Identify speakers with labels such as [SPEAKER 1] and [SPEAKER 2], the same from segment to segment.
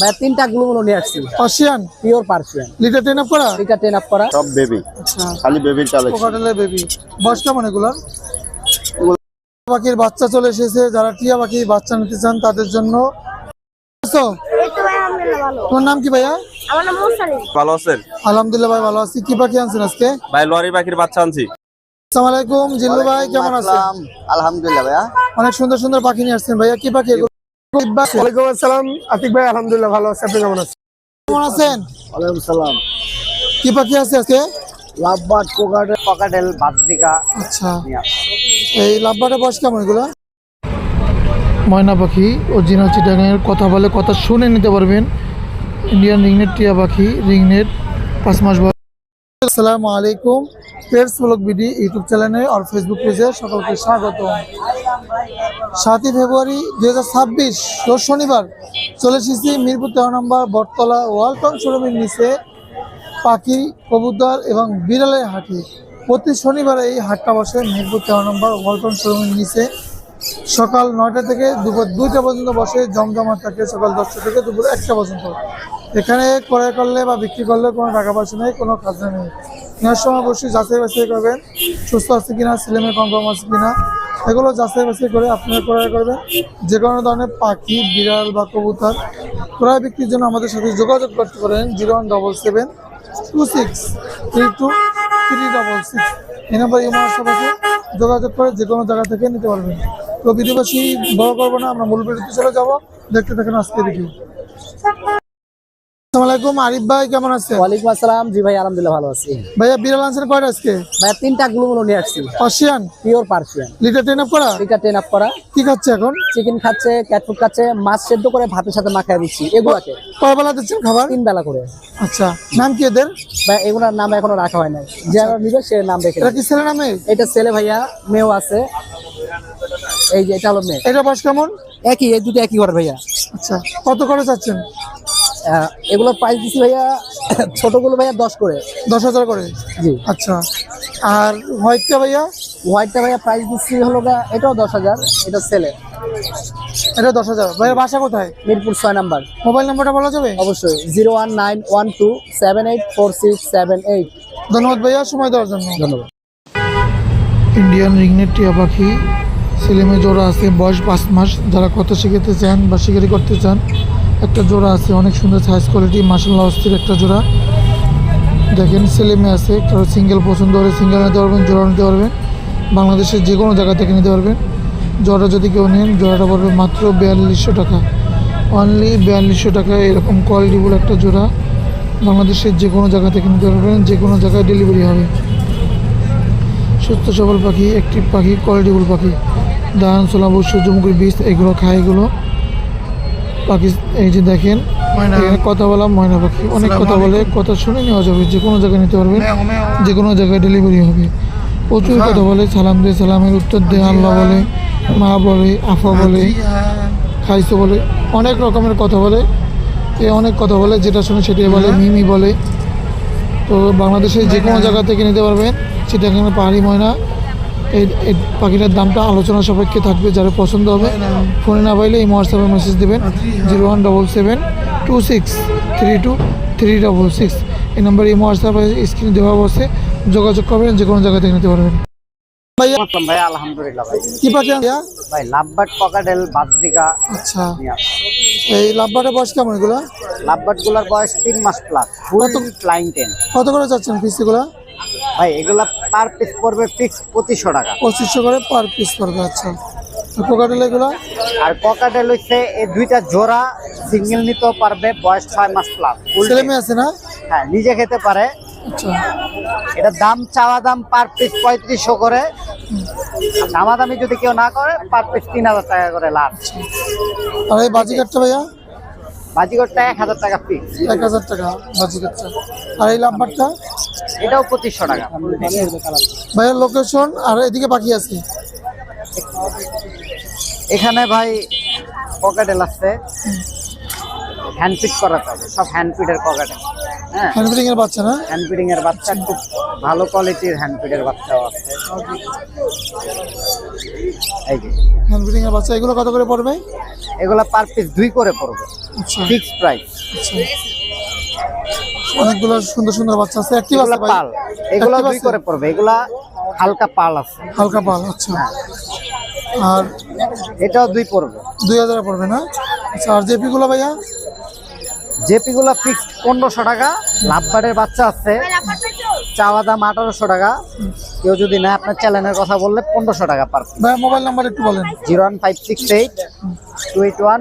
[SPEAKER 1] ভাইয়া তিনটা গ্লুগুলো নিয়ে আসছি।
[SPEAKER 2] Persian?
[SPEAKER 1] Pure Persian
[SPEAKER 2] litter train up করা?
[SPEAKER 1] এটা টেন আপ করা।
[SPEAKER 3] সব বেবি
[SPEAKER 2] আচ্ছা।
[SPEAKER 3] খালি বেবির কালেকশন
[SPEAKER 2] কোকাটেলের বেবি বয়স কেমন এগুলোর? পাখির বাচ্চা চলে এসেছে যারা টিয়া পাখির বাচ্চা নিতে চান তাদের জন্য। তোমার নাম কি ভাইয়া?
[SPEAKER 4] আমার নাম মুসালিম
[SPEAKER 5] ভালো আছেন?
[SPEAKER 2] আলহামদুলিল্লাহ ভাই ভালো আছি। কি পাখি আনছেন আজকে?
[SPEAKER 5] ভাই লরি পাখির বাচ্চা আনছি।
[SPEAKER 2] আসসালামু আলাইকুম জিল্লু ভাই কেমন আছেন?
[SPEAKER 3] আলহামদুলিল্লাহ ভাইয়া।
[SPEAKER 2] অনেক সুন্দর সুন্দর পাখি নিয়ে আসছেন ভাইয়া। কি পাখি
[SPEAKER 6] ওয়ালাইকুম আসসালাম। আতিক ভাই আলহামদুলিল্লাহ ভালো আছে। আপনি কেমন আছেন?
[SPEAKER 2] কেমন আছেন?
[SPEAKER 3] ওয়ালাইকুম সালাম।
[SPEAKER 2] কি পাখি আছে আজকে? আচ্ছা। এই লাভবাটের বয়স কেমন এগুলো? ময়না পাখি অরিজিনাল চিটাগাঙের কথা বলে কথা শুনে নিতে পারবেন। ইন্ডিয়ান রিংনেট টিয়া পাখি রিংনেট পাঁচ মাস বয়স। আসসালামু আলাইকুম। পেটস ব্লগ বিডি ইউটিউব চ্যানেলে আর ফেসবুক পেজে সকলকে স্বাগত। সাতই ফেব্রুয়ারি দুই হাজার শনিবার চলে এসেছি মিরপুর তেরো নম্বর বটতলা ওয়ালটন শোরুমের নিচে পাখি কবুতর এবং বিড়ালের হাটে। প্রতি শনিবার এই হাটটা বসে মিরপুর তেরো নম্বর ওয়ালটন শোরুমের নিচে। সকাল নয়টা থেকে দুপুর দুইটা পর্যন্ত বসে জমজমা থাকে সকাল দশটা থেকে দুপুর একটা পর্যন্ত। এখানে ক্রয় করলে বা বিক্রি করলে কোনো টাকা পয়সা নেই, কোনো খাজনা নেই। নেওয়ার সময় অবশ্যই যাচাই বাছাই করবেন, সুস্থ আছে কিনা ছেলেমেয়ে কনফার্ম আছে কিনা। এগুলো যাচাই বাছাই করে আপনারা ক্রয় করবেন। যে কোনো ধরনের পাখি, বিড়াল বা কবুতর ক্রয় বিক্রির জন্য আমাদের সাথে যোগাযোগ করতে পারেন zero one double seven two six three two three double six. এই নাম্বার ইমো হোয়াটসঅ্যাপ আছে, যোগাযোগ করে যে কোনো জায়গা থেকে নিতে পারবেন। তো বিধিবাসী বড় করব না, আমরা মূল বিরতি চলে যাব। দেখতে থাকেন আজকে দেখি আলাইকুম আরিফ ভাই কেমন আছেন?
[SPEAKER 1] ওয়ালাইকুম আসসালাম। জি ভাই আলহামদুলিল্লাহ ভালো আছি।
[SPEAKER 2] ভাইয়া বিড়াল আনছেন কয়টা আজকে?
[SPEAKER 1] ভাইয়া তিনটা গ্লুগুলো নিয়ে আসছি।
[SPEAKER 2] Persian?
[SPEAKER 1] Pure Persian
[SPEAKER 2] litter train up করা?
[SPEAKER 1] এটা টেন আপ করা।
[SPEAKER 2] কি খাচ্ছে এখন?
[SPEAKER 1] চিকেন খাচ্ছে ক্যাট ফুড খাচ্ছে মাছ সেদ্ধ করে ভাতের সাথে মাখায় দিচ্ছি এগুলাকে।
[SPEAKER 2] কয় বেলা দিচ্ছেন খাবার?
[SPEAKER 1] তিন বেলা করে।
[SPEAKER 2] আচ্ছা নাম কি এদের?
[SPEAKER 1] ভাই এগুলোর নাম এখনও রাখা হয় নাই। যে নিবে সে নাম রেখে
[SPEAKER 2] এটা কি ছেলে নামে
[SPEAKER 1] এটা ছেলে ভাইয়া মেয়েও আছে। এই যে এটা হলো মেয়ে।
[SPEAKER 2] এটা বয়স কেমন?
[SPEAKER 1] একই এই দুটো একই ঘর ভাইয়া।
[SPEAKER 2] আচ্ছা কত করে চাচ্ছেন
[SPEAKER 1] আহ, এগুলোর প্রাইস দিচ্ছি ভাইয়া ছোটগুলো ভাইয়া দশ করে।
[SPEAKER 2] দশ হাজার করে?
[SPEAKER 1] জি।
[SPEAKER 2] আচ্ছা। আর হোয়াইটটা ভাইয়া?
[SPEAKER 1] হোয়াইটটা ভাইয়া প্রাইস দিচ্ছি হলো গা এটাও দশ হাজার এটা ছেলে
[SPEAKER 2] এটা দশ হাজার। ভাইয়া বাসা কোথায়?
[SPEAKER 1] মিরপুর ছয় নাম্বার।
[SPEAKER 2] মোবাইল নাম্বারটা বলা যাবে?
[SPEAKER 1] অবশ্যই zero one nine one two seven eight four six seven eight.
[SPEAKER 2] ধন্যবাদ ভাইয়া সময় দেওয়ার জন্য।
[SPEAKER 1] ধন্যবাদ।
[SPEAKER 2] ইন্ডিয়ান রিংনেট টিয়া পাখি ছেলেমেয়ে জোড়া আছে বয়স পাঁচ মাস যারা কত শিখাতে চান বা শিকারি করতে চান একটা জোড়া আছে, অনেক সুন্দর সাইজ কোয়ালিটি মার্শাল্লাহ অস্থির একটা জোড়া। দেখেন, ছেলে মেয়ে আছে, কারও সিঙ্গেল পছন্দ হলে সিঙ্গেল নিতে পারবেন, জোড়া নিতে পারবেন। বাংলাদেশের যে কোনো জায়গা থেকে নিতে পারবেন। জোড়া যদি কেউ নেন, জোড়াটা পড়বে মাত্র বিয়াল্লিশশো টাকা। অনলি বিয়াল্লিশশো টাকা, এরকম কোয়ালিটিফুল একটা জোড়া। বাংলাদেশের যে কোনো জায়গা থেকে নিতে পারবেন যে কোনো জায়গায় ডেলিভারি হবে। সুস্থ সবল পাখি, একটি পাখি কোয়ালিটিফুল পাখি। ধান সোলাবু সূর্যমুখীর বীজ, এগুলো খায় এগুলো। পাখি এই যে দেখেন এখানে কথা বলা ময়না পাখি। অনেক কথা বলে কথা শুনে নেওয়া যাবে যে কোনো জায়গায় নিতে পারবেন। যে কোনো জায়গায় ডেলিভারি হবে। প্রচুর কথা বলে সালাম দিয়ে সালামের উত্তর দেয় আল্লাহ বলে মা বলে আফা বলে খাইছো বলে অনেক রকমের কথা বলে। এ অনেক কথা বলে যেটা শুনে সেটাই বলে মিমি বলে। তো বাংলাদেশের যে কোনো জায়গা থেকে নিতে পারবেন সেটা এখানে পাহাড়ি ময়না। এই পাখিটার দামটা আলোচনা সাপেক্ষে থাকবে যারা পছন্দ হবে। ফোনে না পাইলে এই হোয়াটসঅ্যাপে মেসেজ দেবেন। Zero one double seven two six three two three double six এই নাম্বার এই হোয়াটসঅ্যাপে স্ক্রিনে দেওয়া বসে যোগাযোগ করবেন যে কোনো জায়গা থেকে নিতে পারবেন। ভাইয়া
[SPEAKER 3] ভাই আলহামদুলিল্লাহ ভাই।
[SPEAKER 2] কি পাখি ভাইয়া
[SPEAKER 3] ভাই কোকাটেল বাদরিকা
[SPEAKER 2] আচ্ছা। এই লাভবাটের বয়স কেমন এগুলো?
[SPEAKER 3] লাভবার্ডগুলার বয়স তিন মাস প্লাস ফুল ফ্লাইং টেন
[SPEAKER 2] কত করে যাচ্ছেন পিস এগুলো?
[SPEAKER 3] ভাই এগুলা পার পিস পড়বে ফিক্স পঁচিশশো টাকা।
[SPEAKER 2] পঁচিশশো করে পার পিস পড়বে আচ্ছা। এগুলো?
[SPEAKER 3] আর কোকাটেল হচ্ছে এই দুইটা জোড়া সিঙ্গেল নিতেও পারবে বয়স ছয় মাস প্লাস
[SPEAKER 2] ছেলে মেয়ে আছে না?
[SPEAKER 3] হ্যাঁ নিজে খেতে পারে।
[SPEAKER 2] আচ্ছা।
[SPEAKER 3] এটা দাম চাওয়া দাম পার পিস পঁয়ত্রিশশো করে। দামাদামি যদি কেউ না করে পার পিস তিন হাজার টাকা করে লাভ
[SPEAKER 2] আর এই ভাইয়া?
[SPEAKER 3] বাজিগরটা এক হাজার টাকা পিস
[SPEAKER 2] এক হাজার টাকা আর এই লাভবারটা
[SPEAKER 3] এটাও পঁচিশশো টাকা।
[SPEAKER 2] ভাইয়ার লোকেশন আর এদিকে বাকি আছে?
[SPEAKER 3] এখানে ভাই পকেটেল আছে। হ্যান্ড ফিট করাতে হবে সব হ্যান্ড ফিটের পকেটেল হ্যাঁ।
[SPEAKER 2] এর বাচ্চা না?
[SPEAKER 3] হ্যান্ড এর বাচ্চা খুব ভালো কোয়ালিটির হ্যান্ড ফিডের বাচ্চাও আছে।
[SPEAKER 7] এই যে।
[SPEAKER 2] হ্যান্ড এর বাচ্চা এগুলো কত করে পড়বে?
[SPEAKER 7] এগুলা পার পিস দুই করে পড়বে। ফিক্স প্রাইস
[SPEAKER 2] আচ্ছা। অনেকগুলো সুন্দর সুন্দর বাচ্চা আছে। আছে ভাই?
[SPEAKER 7] পাল। এগুলা দুই করে পড়বে। এগুলা হালকা পাল আছে।
[SPEAKER 2] হালকা পাল আচ্ছা। আর
[SPEAKER 7] এটাও দুই পড়বে।
[SPEAKER 2] দুই হাজার পড়বে না? আচ্ছা আর জেপি গুলো ভাইয়া?
[SPEAKER 7] জেপি গুলা ফিক্সড পনেরোশো টাকা। লাভবারের বাচ্চা আছে। চাওয়া দাম আঠারোশো টাকা। কেউ যদি না আপনার চ্যানেলের কথা বললে পনেরোশো টাকা পার।
[SPEAKER 2] ভাইয়া মোবাইল নাম্বার একটু বলেন।
[SPEAKER 7] Zero one five six eight two eight one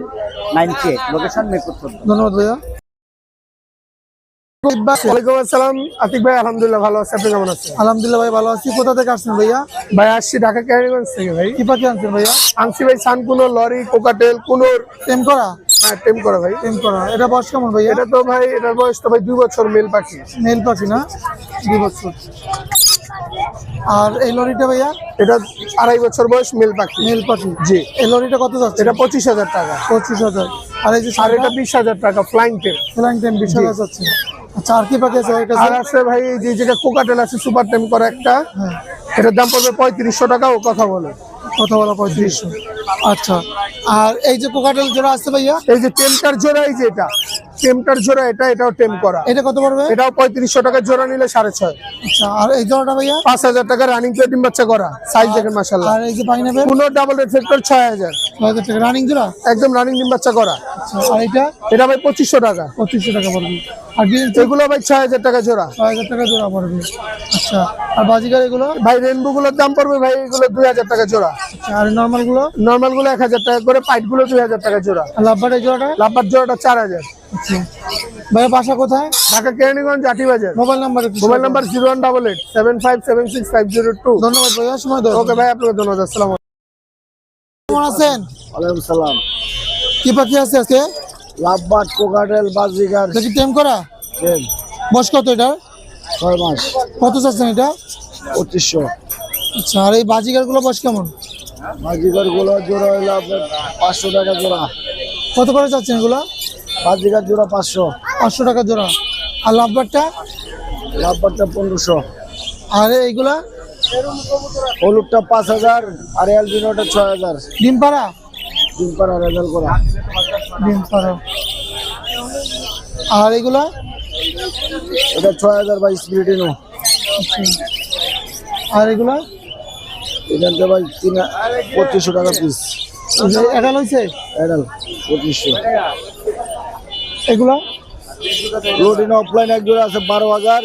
[SPEAKER 7] nine three eight. Location Mirpur
[SPEAKER 2] ধন্যবাদ ভাইয়া।
[SPEAKER 6] ওয়ালাইকুম আসসালাম। আতিক ভাই আলহামদুলিল্লাহ ভালো আছে। আপনি কেমন আছেন?
[SPEAKER 2] আলহামদুলিল্লাহ ভাই ভালো আছি। কোথা থেকে আসছেন ভাইয়া?
[SPEAKER 6] ভাই আসছি ঢাকা ক্যারিগঞ্জ থেকে ভাই।
[SPEAKER 2] কি পাখি আনছেন ভাইয়া?
[SPEAKER 6] আনছি ভাই সানকুনো লরি কোকাটেল কুনোর।
[SPEAKER 2] টেম করা?
[SPEAKER 6] হ্যাঁ টেম করা ভাই।
[SPEAKER 2] টেম করা। এটা বয়স কেমন ভাইয়া?
[SPEAKER 6] এটা তো ভাই এটার বয়স তো ভাই দুই বছর মেল পাখি।
[SPEAKER 2] মেল পাখি না? দুই বছর। আর এই লরিটা ভাইয়া?
[SPEAKER 6] এটা আড়াই বছর বয়স মেল পাখি।
[SPEAKER 2] মেল পাখি।
[SPEAKER 6] জি।
[SPEAKER 2] এই লরিটা কত যাচ্ছে?
[SPEAKER 6] এটা পঁচিশ হাজার টাকা।
[SPEAKER 2] পঁচিশ হাজার। আর এই যে
[SPEAKER 6] আর এটা বিশ হাজার টাকা ফ্লাইং টেম
[SPEAKER 2] ফ্লাইং টাইম বিশ হাজার যাচ্ছে। আচ্ছা আর কি পাখি আছে?
[SPEAKER 6] আর আছে ভাই এই যে যেটা কোকাটেল আছে সুপার টেম করা একটা।
[SPEAKER 2] হ্যাঁ।
[SPEAKER 6] এটার দাম পড়বে পঁয়ত্রিশশো টাকা ও কথা বলে।
[SPEAKER 2] কথা বলা পঁয়ত্রিশশো। আচ্ছা আর এই যে কোকাটেল জোড়া আছে ভাইয়া?
[SPEAKER 6] এই যে টেমটার জোড়া এই যে এটা। টেমটার জোড়া এটা এটাও টেম করা।
[SPEAKER 2] এটা কত পড়বে?
[SPEAKER 6] এটাও পঁয়ত্রিশশো টাকা জোড়া নিলে সাড়ে ছয়।
[SPEAKER 2] আচ্ছা আর এই জোড়াটা ভাইয়া?
[SPEAKER 6] পাঁচ হাজার টাকা রানিং প্লেটিং বাচ্চা করা সাইজ দেখেন মাসাল্লাহ
[SPEAKER 2] আর এই যে পাইনাপেল
[SPEAKER 6] কোনো ডাবল রেফ্লেক্টর ছয় হাজার।
[SPEAKER 2] ছয় হাজার টাকা রানিং জোড়া?
[SPEAKER 6] একদম রানিং ডিম বাচ্চা করা।
[SPEAKER 2] আচ্ছা আর এটা?
[SPEAKER 6] এটা ভাই পঁচিশশো টাকা।
[SPEAKER 2] পঁচিশশো টাকা পড়বে। আর
[SPEAKER 6] এগুলো ভাই ছয় হাজার টাকা জোড়া।
[SPEAKER 2] ছয় হাজার টাকা জোড়া পড়বে। আচ্ছা আর বাজিকার এগুলো?
[SPEAKER 6] ভাই রেনবো গুলোর দাম পড়বে ভাই এগুলো দুই হাজার টাকা জোড়া।
[SPEAKER 2] আচ্ছা আর
[SPEAKER 6] নর্মালগুলো? নর্মালগুলো এক হাজার টাকা করে পাইটগুলো দুই হাজার টাকা জোড়া।
[SPEAKER 2] লাভবার জোড়াটা?
[SPEAKER 6] লাভবার জোড়াটা চার হাজার।
[SPEAKER 2] ভাইয়া বাসা কোথায়?
[SPEAKER 6] Dhaka Keraniganj Ati Bazar
[SPEAKER 2] mobile number
[SPEAKER 6] mobile number zero one double eight seven five seven six five zero two.
[SPEAKER 2] ধন্যবাদ ভাইয়া সময় দাও
[SPEAKER 6] ওকে ভাই আপনাকে ধন্যবাদ আসসালাম
[SPEAKER 2] কেমন আছেন?
[SPEAKER 7] ওয়ালাইকুম সালাম।
[SPEAKER 2] কি পাখি আছে আজকে?
[SPEAKER 7] লাভবাট কোকাটেল বাজিগার।
[SPEAKER 2] দেখি টেম করা? বয়স কত এটা
[SPEAKER 7] ছয় মাস।
[SPEAKER 2] কত চাচ্ছেন এটা?
[SPEAKER 7] পঁচিশশো।
[SPEAKER 2] আচ্ছা আর এই বাজিকারগুলো বয়স কেমন?
[SPEAKER 7] বাজিগারগুলো জোড়া হইল আপনার পাঁচশো টাকা জোড়া।
[SPEAKER 2] কত করে চাচ্ছেন এগুলো?
[SPEAKER 7] বাজিগার জোড়া পাঁচশো।
[SPEAKER 2] পাঁচশো টাকা জোড়া। আর লাভবারটা
[SPEAKER 7] লাভবারটা পনেরোশো।
[SPEAKER 2] আর এইগুলা?
[SPEAKER 7] হলুদটা পাঁচ হাজার আর অ্যালবিনোটা ছয় হাজার।
[SPEAKER 2] ডিম পাড়া?
[SPEAKER 7] পার রেজাল্ট করা।
[SPEAKER 2] ডিম পাড়া। আর এগুলা
[SPEAKER 7] এটা ছয় হাজার বা স্পিরিটিনো
[SPEAKER 2] আর এগুলা
[SPEAKER 7] এখানটা ভাই তিন পঁচিশশো টাকা পিস
[SPEAKER 2] এটা লইছে
[SPEAKER 7] অ্যাডাল পঁচিশশো।
[SPEAKER 2] এগুলা?
[SPEAKER 7] রোডিন অফলাইন এক জোড়া আছে বারো হাজার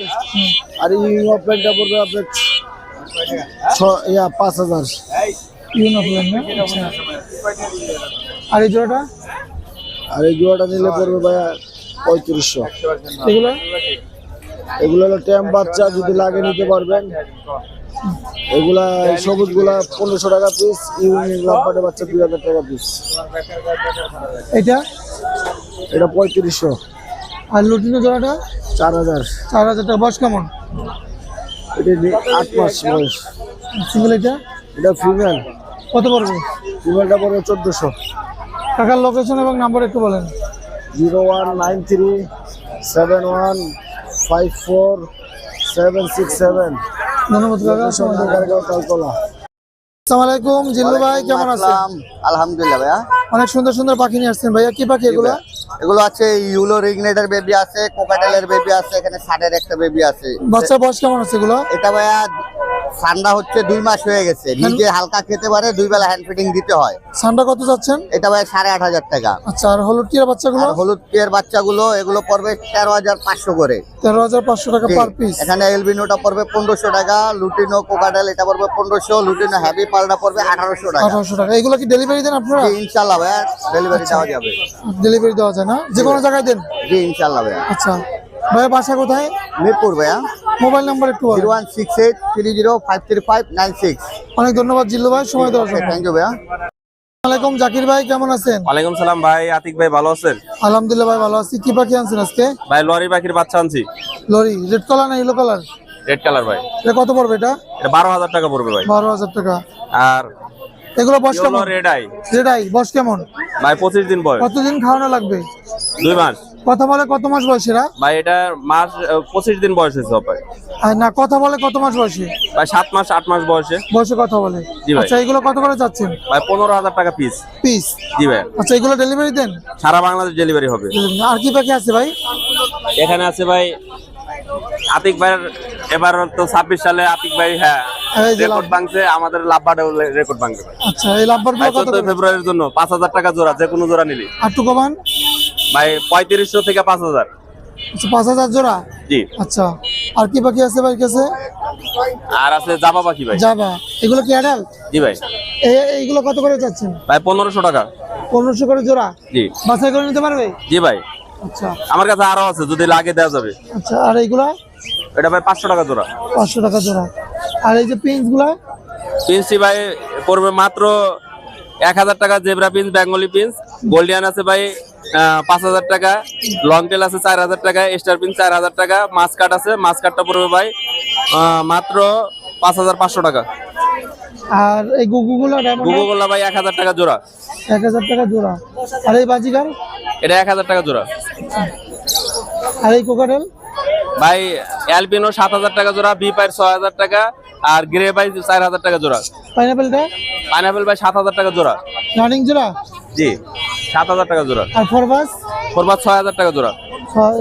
[SPEAKER 7] আর ইউইং অফলাইনটা পড়বে আপনার ইয়া পাঁচ হাজার।
[SPEAKER 2] ইউন অফলাইন আচ্ছা। আর এই জোড়াটা?
[SPEAKER 7] আর এই জোড়াটা নিলে পড়বে ভাই পঁয়ত্রিশশো।
[SPEAKER 2] এগুলো?
[SPEAKER 7] এগুলো হলো ট্যাম বাচ্চা যদি লাগে নিতে পারবেন। এগুলা এই সবুজগুলা পনেরোশো টাকা পিস ইউনিক লাভবাটে বাচ্চা দুই হাজার টাকা পিস
[SPEAKER 2] এটা?
[SPEAKER 7] এটা পঁয়ত্রিশশো।
[SPEAKER 2] আর লুটিনো জোড়াটা?
[SPEAKER 7] চার হাজার।
[SPEAKER 2] চার হাজার টাকা। বয়স কেমন?
[SPEAKER 7] এটা আট মাস বয়স।
[SPEAKER 2] সিঙ্গেল এটা?
[SPEAKER 7] এটা ফিমেল
[SPEAKER 2] কত পড়বে?
[SPEAKER 7] ফিমেলটা পড়বে চোদ্দোশো।
[SPEAKER 2] টাকার লোকেশন এবং নাম্বার একটু বলেন।
[SPEAKER 7] Zero one nine three seven one five four seven six seven.
[SPEAKER 2] ধন্যবাদ কাকা আসসালামু আলাইকুম জিল্লু ভাই কেমন আছেন?
[SPEAKER 8] আলহামদুলিল্লাহ ভাইয়া।
[SPEAKER 2] অনেক সুন্দর সুন্দর পাখি নিয়ে আসছেন ভাইয়া। কি পাখি এগুলো?
[SPEAKER 8] এগুলো আছে ইউলো রিগনেটার বেবি আছে কোকাটেলের বেবি আছে এখানে ষাটের একটা বেবি আছে।
[SPEAKER 2] বাচ্চা বয়স কেমন আছে এগুলো?
[SPEAKER 8] এটা ভাইয়া ঠান্ডা হচ্ছে দুই মাস হয়ে গেছে। নিজে হালকা খেতে পারে দুই বেলা হ্যান্ড ফিটিং দিতে হয়।
[SPEAKER 2] সানটা কত যাচ্ছেন?
[SPEAKER 8] এটা ভাই সাড়ে আট হাজার টাকা।
[SPEAKER 2] আচ্ছা আর হলুদ টিয়ার বাচ্চাগুলো?
[SPEAKER 8] হলুদ পিয়ের বাচ্চাগুলো এগুলো পড়বে তেরো হাজার পাঁচশো করে।
[SPEAKER 2] তেরো হাজার পাঁচশো টাকা পার পিস
[SPEAKER 8] এখানে এলবিনোটা পড়বে পনেরোশো টাকা লুটিনো কোকাটেল এটা পড়বে পনেরোশো লুটিনো হ্যাভি পালটা পড়বে আঠারোশো টাকা।
[SPEAKER 2] আঠারোশো টাকা। এগুলো কি ডেলিভারি দেন আপনারা?
[SPEAKER 8] ইনশাল্লাহ ভাইয়া ডেলিভারি দেওয়া যাবে।
[SPEAKER 2] ডেলিভারি দেওয়া যায় না? যে কোনো জায়গায় দেন?
[SPEAKER 8] জি ইনশাল্লাহ ভাইয়া।
[SPEAKER 2] আচ্ছা। ভাইয়া বাসা কোথায়?
[SPEAKER 8] মিরপুর ভাইয়া।
[SPEAKER 2] মোবাইল নাম্বার একটু
[SPEAKER 8] zero one six eight three zero five three five nine six.
[SPEAKER 2] অনেক ধন্যবাদ জিল্লু ভাই সময় দেওয়ার জন্য।
[SPEAKER 8] থ্যাংক ইউ ভাইয়া।
[SPEAKER 2] আলাইকুম জাকির ভাই কেমন আছেন?
[SPEAKER 9] ওয়ালাইকুম সালাম ভাই আতিক ভাই ভালো আছেন?
[SPEAKER 2] আলহামদুলিল্লাহ ভাই ভালো আছি। কি পাখি আনছেন আজকে?
[SPEAKER 9] ভাই লরি পাখির বাচ্চা আনছি।
[SPEAKER 2] লরি রেড কালার না ইয়েলো কালার?
[SPEAKER 9] রেড কালার ভাই।
[SPEAKER 2] এটা কত পড়বে এটা?
[SPEAKER 9] এটা বারো হাজার টাকা পড়বে ভাই।
[SPEAKER 2] বারো হাজার টাকা।
[SPEAKER 9] আর
[SPEAKER 2] এগুলো বয়স কেমন?
[SPEAKER 9] রেড আই
[SPEAKER 2] যেটাই বয়স কেমন?
[SPEAKER 9] ভাই পঁচিশ দিন বয়স।
[SPEAKER 2] কতদিন খাওয়ানো লাগবে?
[SPEAKER 9] দুই মাস।
[SPEAKER 2] কথা বলে কত মাস বয়সেরা
[SPEAKER 9] ভাই এটা মাস পঁচিশ দিন বয়স হয়েছে ভাই।
[SPEAKER 2] না কথা বলে কত মাস বয়সে?
[SPEAKER 9] ভাই সাত মাস আট মাস বয়সে।
[SPEAKER 2] বয়সে কথা বলে। আচ্ছা এগুলো কত করে যাচ্ছেন
[SPEAKER 9] ভাই পনেরো হাজার টাকা পিস
[SPEAKER 2] পিস
[SPEAKER 9] জি ভাই।
[SPEAKER 2] আচ্ছা এগুলো ডেলিভারি দেন?
[SPEAKER 9] সারা বাংলাদেশ ডেলিভারি হবে।
[SPEAKER 2] আর কি পাখি আছে ভাই?
[SPEAKER 9] এখানে আছে ভাই আতিক ভাইয়ের এবার তো ছাব্বিশ সালে আতিক ভাই হ্যাঁ রেকর্ড ভাঙছে আমাদের লাভবাডে রেকর্ড ভাঙবে।
[SPEAKER 2] আচ্ছা এই লাভবার?
[SPEAKER 9] ফেব্রুয়ারির জন্য পাঁচ হাজার টাকা জোড়া যে কোনো জোড়া নিলি।
[SPEAKER 2] আর টু কমান।
[SPEAKER 9] ভাই পঁয়ত্রিশশো থেকে পাঁচ হাজার।
[SPEAKER 2] আচ্ছা পাঁচ হাজার জোড়া?
[SPEAKER 9] জি।
[SPEAKER 2] আচ্ছা আর কি পাখি আছে ভাই কাছে?
[SPEAKER 9] আর আছে জাবা পাখি ভাই।
[SPEAKER 2] যাবা এগুলো কি অ্যাডাল
[SPEAKER 9] জি ভাই।
[SPEAKER 2] এইগুলো কত করে যাচ্ছেন?
[SPEAKER 9] ভাই পনেরোশো টাকা।
[SPEAKER 2] পনেরোশো করে জোড়া?
[SPEAKER 9] জি।
[SPEAKER 2] বাছাই করে নিতে পারবে?
[SPEAKER 9] জি ভাই।
[SPEAKER 2] আচ্ছা।
[SPEAKER 9] আমার কাছে আরও আছে যদি লাগে দেওয়া যাবে।
[SPEAKER 2] আচ্ছা আর এইগুলা?
[SPEAKER 9] এটা ভাই পাঁচশো টাকা জোড়া।
[SPEAKER 2] পাঁচশো টাকা জোড়া। আর এই যে পিন্সগুলা
[SPEAKER 9] পিন্সি ভাই পড়বে মাত্র এক হাজার টাকা zebra finch Bengali finch. Gouldian আছে ভাই পাঁচ হাজার টাকা। লং টেল আছে চার হাজার টাকা স্টার পিন চার হাজার টাকা মাছ কাট আছে মাছ কাটটা পড়বে ভাই মাত্র পাঁচ হাজার পাঁচশো টাকা।
[SPEAKER 2] আর এই গুগুগুলো ডায়মন্ড
[SPEAKER 9] ভাই এক হাজার টাকা জোড়া।
[SPEAKER 2] এক হাজার টাকা জোড়া। আর এই বাজিগার?
[SPEAKER 9] এটা এক হাজার টাকা জোড়া।
[SPEAKER 2] আর এই কোকাটেল
[SPEAKER 9] ভাই অ্যালপিনো সাত হাজার টাকা জোড়া বি পাইর ছয় হাজার টাকা আর গ্রে ভাই চার হাজার টাকা জোড়া।
[SPEAKER 2] পাইনাপেলটা
[SPEAKER 9] পাইনাপেল ভাই সাত হাজার টাকা জোড়া।
[SPEAKER 2] রানিং জোড়া?
[SPEAKER 9] জি সাত হাজার টাকা জোড়া।
[SPEAKER 2] আর ফরবাস
[SPEAKER 9] ফোরবাদ ছয় হাজার টাকা জোড়া।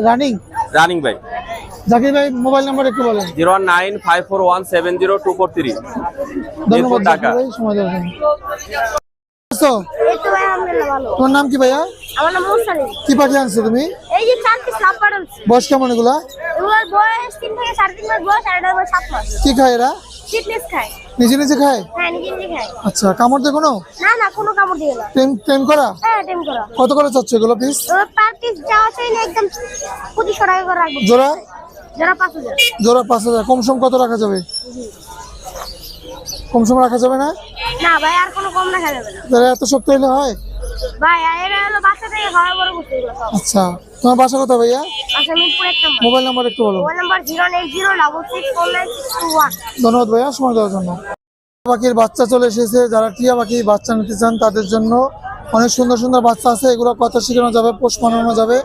[SPEAKER 2] রানিং
[SPEAKER 9] রানিং ভাই
[SPEAKER 2] জাকির ভাই মোবাইল নাম্বার একটু বলেন।
[SPEAKER 9] Zero nine five four one seven zero two four three.
[SPEAKER 2] ধন্যবাদ
[SPEAKER 9] টাকা।
[SPEAKER 4] ভালো
[SPEAKER 2] তোমার নাম কি ভাইয়া?
[SPEAKER 4] আমার নাম মুসালিম
[SPEAKER 2] কি পাখি আনছো তুমি?
[SPEAKER 4] এই যে চার পিস লাভ
[SPEAKER 2] বয়স কেমন এগুলা?
[SPEAKER 4] এগুলোর বয়স তিন থেকে সাড়ে তিন বয়স আর এটার বয়স সাত মাস।
[SPEAKER 2] কি খায় এরা?
[SPEAKER 4] ফিটনেস খায়।
[SPEAKER 2] নিজে নিজে খায়?
[SPEAKER 4] হ্যাঁ নিজে নিজে খায়।
[SPEAKER 2] আচ্ছা কামড় দেখো না
[SPEAKER 4] না না কোনো কামড় দিয়ে না।
[SPEAKER 2] টেম টেম করা?
[SPEAKER 4] হ্যাঁ টেম করা।
[SPEAKER 2] কত করে চাচ্ছ এগুলো পিস
[SPEAKER 4] পার পিস না একদম পঁচিশশো টাকা করে রাখব।
[SPEAKER 2] জোড়া?
[SPEAKER 4] পাঁচ হাজার।
[SPEAKER 2] জোড়া পাঁচ হাজার। কম সম কত রাখা যাবে? কম সম রাখা যাবে না?
[SPEAKER 4] না ভাই আর কোনো কম রাখা যাবে না।
[SPEAKER 2] এত শক্ত হলে হয়?
[SPEAKER 4] ভাই এরা হলো বাচ্চা থেকে খাওয়া বড় করতে
[SPEAKER 2] আচ্ছা তোমার বাসা কোথায় ভাইয়া?
[SPEAKER 4] মিরপুর এক নম্বর।
[SPEAKER 2] মোবাইল নাম্বার একটু বলো।
[SPEAKER 4] Mobile number zero eight zero double six four nine six two one
[SPEAKER 2] ধন্যবাদ ভাইয়া সময় দেওয়ার জন্য। পাখির বাচ্চা চলে এসেছে। যারা টিয়া পাখির বাচ্চা নিতে চান তাদের জন্য অনেক সুন্দর সুন্দর বাচ্চা আছে এগুলো কথা শেখানো যাবে পোষ বানানো যাবে।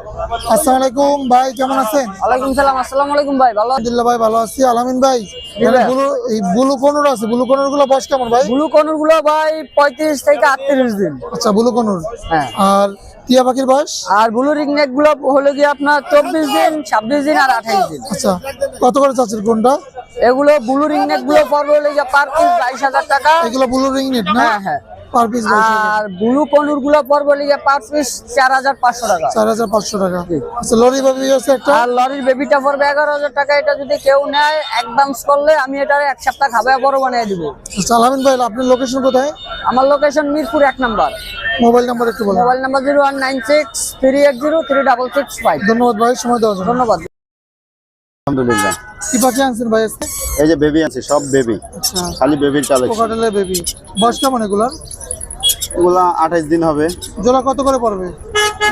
[SPEAKER 2] আসসালামু আলাইকুম ভাই কেমন আছেন?
[SPEAKER 10] ওয়ালাইকুম সালাম আসসালামু আলাইকুম ভাই ভালো
[SPEAKER 2] আলহামদুলিল্লাহ ভাই ভালো আছি। আলামিন ভাই এখানে ব্লু এই ব্লু কোনুর আছে ব্লু কোনুরগুলো বয়স কেমন ভাই?
[SPEAKER 10] ব্লু কনুরগুলো ভাই পঁয়ত্রিশ থেকে আটত্রিশ দিন।
[SPEAKER 2] আচ্ছা ব্লু কোনুর।
[SPEAKER 10] হ্যাঁ।
[SPEAKER 2] আর টিয়া পাখির বয়স?
[SPEAKER 10] আর ব্লু রিংনেকগুলো হলো গিয়ে আপনার চব্বিশ দিন ছাব্বিশ দিন আর আঠাইশ দিন।
[SPEAKER 2] আচ্ছা কত করে চাচ্ছেন কোনটা?
[SPEAKER 10] এগুলো ব্লু রিংনেকগুলো পড়বে হলো গিয়ে পার পিস বাইশ হাজার টাকা।
[SPEAKER 2] এগুলো ব্লু রিং নেট না?
[SPEAKER 10] হ্যাঁ হ্যাঁ।
[SPEAKER 2] পার পিস
[SPEAKER 10] আর ব্লু কনুরগুলো পড়বে হলো গিয়ে পার পিস চার হাজার পাঁচশো টাকা।
[SPEAKER 2] চার হাজার পাঁচশো টাকা। আচ্ছা লরি ভাবি আছে একটা?
[SPEAKER 10] আর লরির বেবিটা পড়বে এগারো হাজার টাকা। এটা যদি কেউ নেয় করলে আমি এটা এক সপ্তাহ খাবে বড় বানিয়ে দিব।
[SPEAKER 2] আচ্ছা ভাই আপনার লোকেশন কোথায়?
[SPEAKER 10] আমার লোকেশন মিরপুর এক নাম্বার।
[SPEAKER 2] মোবাইল নাম্বার একটু বলেন।
[SPEAKER 10] Mobile number zero one nine six three eight zero three double six five.
[SPEAKER 2] ধন্যবাদ ভাই সময় দেওয়ার জন্য।
[SPEAKER 10] ধন্যবাদ।
[SPEAKER 5] আলহামদুলিল্লাহ।
[SPEAKER 2] কি পাখি আনছেন ভাই আজকে?
[SPEAKER 5] এই যে বেবি আছে সব বেবি
[SPEAKER 2] আচ্ছা।
[SPEAKER 5] খালি বেবির কালেকশন
[SPEAKER 2] কোকাটেলের বেবি বয়স কেমন এগুলার?
[SPEAKER 5] এগুলা আঠাইশ দিন হবে।
[SPEAKER 2] জোড়া কত করে পড়বে?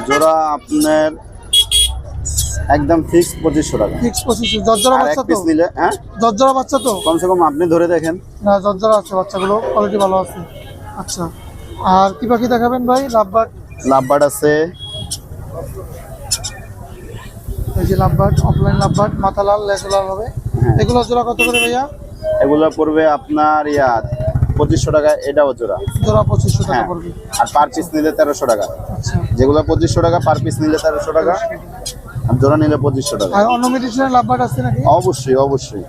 [SPEAKER 5] জোড়া আপনার একদম ফিক্স পঁচিশশো টাকা।
[SPEAKER 2] ফিক্স পঁচিশ জর্জরা বাচ্চা তো?
[SPEAKER 5] নিলে হ্যাঁ?
[SPEAKER 2] জর্জরা বাচ্চা তো?
[SPEAKER 5] কমসে কম আপনি ধরে দেখেন।
[SPEAKER 2] না জর্জরা আছে বাচ্চাগুলো কোয়ালিটি ভালো আছে। আচ্ছা। আর কি পাখি দেখাবেন ভাই? লাভবার্ড?
[SPEAKER 5] লাভবার্ড আছে
[SPEAKER 2] এই যে লাভবার্ড অফলাইন লাভবার্ড মাথা লাল লেজ লাল হবে এগুলো জোড়া কত করে ভাইয়া?
[SPEAKER 5] এগুলো পড়বে আপনার ইয়া পঁচিশশো টাকা এটাও জোড়া।
[SPEAKER 2] জোড়া পঁচিশশো টাকা
[SPEAKER 5] হ্যাঁ।
[SPEAKER 2] পড়বে।
[SPEAKER 5] আর পার পিস নিলে তেরোশো টাকা।
[SPEAKER 2] আচ্ছা।
[SPEAKER 5] যেগুলো পঁচিশশো টাকা পার পিস নিলে তেরোশো টাকা। আর জোড়া নিলে পঁচিশশো টাকা।
[SPEAKER 2] আর অন্য মেডিসিনের লাভবার্ড আছে নাকি?
[SPEAKER 5] অবশ্যই অবশ্যই।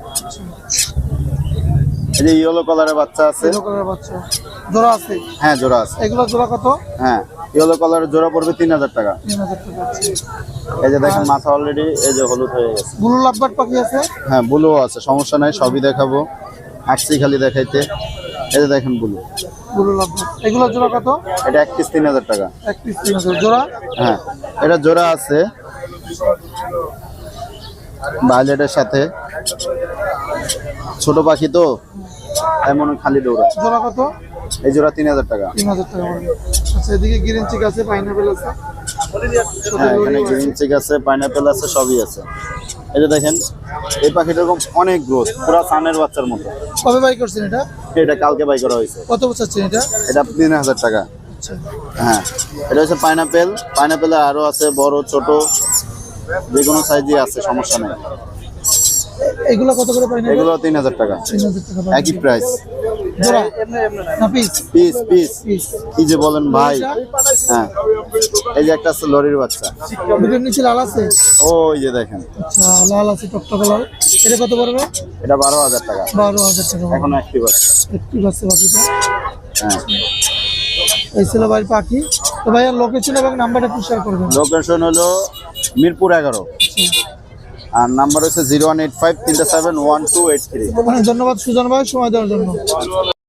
[SPEAKER 5] এই যে ইয়েলো কালারের বাচ্চা আছে।
[SPEAKER 2] এগুলো কালারের বাচ্চা। জোড়া আছে?
[SPEAKER 5] হ্যাঁ জোড়া আছে।
[SPEAKER 2] এগুলো জোড়া কত?
[SPEAKER 5] হ্যাঁ। ইয়েলো কালারের জোড়া পড়বে তিন হাজার টাকা।
[SPEAKER 2] আছে
[SPEAKER 5] এই যে দেখেন মাথা অলরেডি এই যে হলুদ হয়ে গেছে।
[SPEAKER 2] ব্লু লাভবার্ড পাখি আছে?
[SPEAKER 5] হ্যাঁ বুলু আছে সমস্যা নাই সবই দেখাবো। আসছি খালি দেখাইতে। এই যে দেখেন বুলু
[SPEAKER 2] ব্লু লাভবার্ড এগুলো জোড়া কত?
[SPEAKER 5] এটা এক পিস তিন হাজার টাকা।
[SPEAKER 2] এক পিস তিন হাজার। জোড়া?
[SPEAKER 5] হ্যাঁ এটা জোড়া আছে। ভায়োলেটের সাথে। ছোট পাখি তো এমন খালি দৌড়া
[SPEAKER 2] জোড়া কত?
[SPEAKER 5] এই জোড়া তিন হাজার টাকা।
[SPEAKER 2] তিন হাজার টাকা। আচ্ছা এদিকে গ্রিন চিক আছে পাইনাপেল আছে?
[SPEAKER 5] হ্যাঁ এখানে গ্রিন চিক আছে পাইনাপেল আছে সবই আছে। এই যে দেখেন এই পাখিটা এরকম অনেক গ্রোথ পুরো সানের বাচ্চার মতো।
[SPEAKER 2] কবে বাই করছেন এটা?
[SPEAKER 5] এটা কালকে বাই করা হয়েছে।
[SPEAKER 2] কত বছর এটা?
[SPEAKER 5] এটা তিন হাজার টাকা।
[SPEAKER 2] আচ্ছা।
[SPEAKER 5] হ্যাঁ এটা হচ্ছে পাইনাপেল পাইনাপেলে আরও আছে বড় ছোট যে কোনো সাইজই আছে সমস্যা নেই।
[SPEAKER 2] এগুলো কত করে পাই
[SPEAKER 5] এগুলো তিন হাজার টাকা।
[SPEAKER 2] তিন হাজার টাকা
[SPEAKER 5] একই প্রাইস
[SPEAKER 2] জোড়া? না পিস
[SPEAKER 5] পিস। পিস। কি যে বলেন ভাই। হ্যাঁ। এই যে একটা আছে লরির বাচ্চা।
[SPEAKER 2] দুটোর নিচে লাল আছে?
[SPEAKER 5] ওই যে দেখেন।
[SPEAKER 2] আচ্ছা লাল আছে টকটক কালার এটা কত পড়বে?
[SPEAKER 5] এটা বারো হাজার টাকা।
[SPEAKER 2] বারো হাজার টাকা
[SPEAKER 5] এখন অ্যাক্টিভ আছে।
[SPEAKER 2] একটু আছে বাকিটা।
[SPEAKER 5] হ্যাঁ।
[SPEAKER 2] এই ছিল ভাই পাখি। তো ভাইয়া লোকেশন এবং নাম্বারটা একটু শেয়ার করবেন।
[SPEAKER 5] লোকেশন হলো মিরপুর এগারো। আর নাম্বার হচ্ছে জিরো ওয়ান এইট ফাইভ তিনটা seven one two eight three
[SPEAKER 2] ধন্যবাদ সুজন ভাই, সময় দেওয়ার জন্য।